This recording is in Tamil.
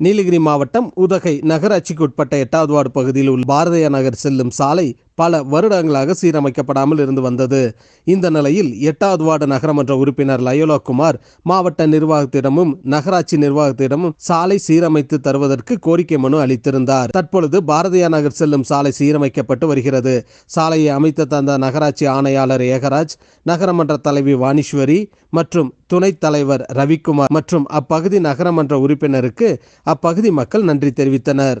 நீலகிரி மாவட்டம் உதகை நகராட்சிக்கு உட்பட்ட எட்டாவது வார்டு பகுதியில் உள்ள பாரதிய நகர் செல்லும் சாலை பல வருடங்களாக சீரமைக்கப்படாமல் இருந்து வந்தது. இந்த நிலையில் எட்டாவது வார்டு நகரமன்ற உறுப்பினர் லயோலா குமார் மாவட்ட நிர்வாகத்திடமும் நகராட்சி நிர்வாகத்திடமும் சாலை சீரமைத்து தருவதற்கு கோரிக்கை மனு அளித்திருந்தார். தற்பொழுது பாரதிய நகர் செல்லும் சாலை சீரமைக்கப்பட்டு வருகிறது. சாலையை அமைத்து தந்த நகராட்சி ஆணையாளர் ஏகராஜ் நகரமன்ற தலைவி வாணீஸ்வரி மற்றும் துணைத் தலைவர் ரவிக்குமார் மற்றும் அப்பகுதி நகரமன்ற உறுப்பினருக்கு அப்பகுதி மக்கள் நன்றி தெரிவித்தனர்.